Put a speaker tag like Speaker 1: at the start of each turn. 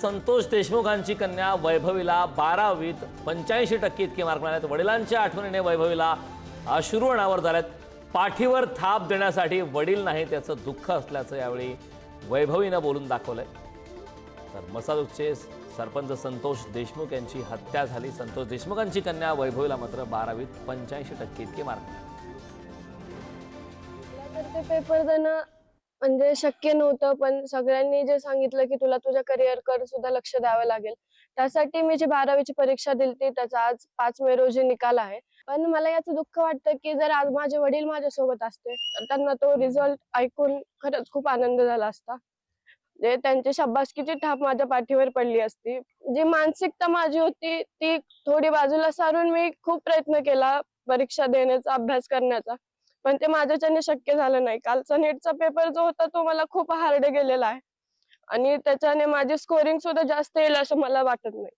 Speaker 1: संतोष देशमुखांची कन्या वैभवीला बारावीत पंच्याऐंशी टक्के इतके मार्क मिळालेत. वडिलांच्या आठवणीने वैभवीला अश्रू अनावर झाल्यात पाठीवर थाप देण्यासाठी वडील नाही त्याचं दुःख असल्याचं यावेळी वैभवीनं बोलून दाखवलंय. तर मसाजूकचे सरपंच संतोष देशमुख यांची हत्या झाली. संतोष देशमुखांची कन्या वैभवीला मात्र बारावीत पंच्याऐंशी टक्के इतके मार्क
Speaker 2: मला पेपर म्हणजे शक्य नव्हतं पण सगळ्यांनी जे सांगितलं की तुला तुझ्या करिअरकडे सुद्धा लक्ष द्यावं लागेल. त्यासाठी मी जी बारावीची परीक्षा दिली त्याचा आज पाच मे रोजी निकाल आहे. पण मला याचं दुःख वाटतं की जर आज माझे वडील माझ्यासोबत असते तर त्यांना तो रिझल्ट ऐकून खरंच खूप आनंद झाला असता. जे त्यांची शब्बासकीची थाप माझ्या पाठीवर पडली असती. जी मानसिकता माझी होती ती थोडी बाजूला सारून मी खूप प्रयत्न केला परीक्षा देण्याचा अभ्यास करण्याचा. पण ते माझ्याच्याने शक्य झालं नाही. कालचा नेटचा पेपर जो होता तो मला खूप हार्ड गेलेला आहे. आणि त्याच्याने माझी स्कोरिंग सुद्धा जास्त येईल असं मला वाटत नाही.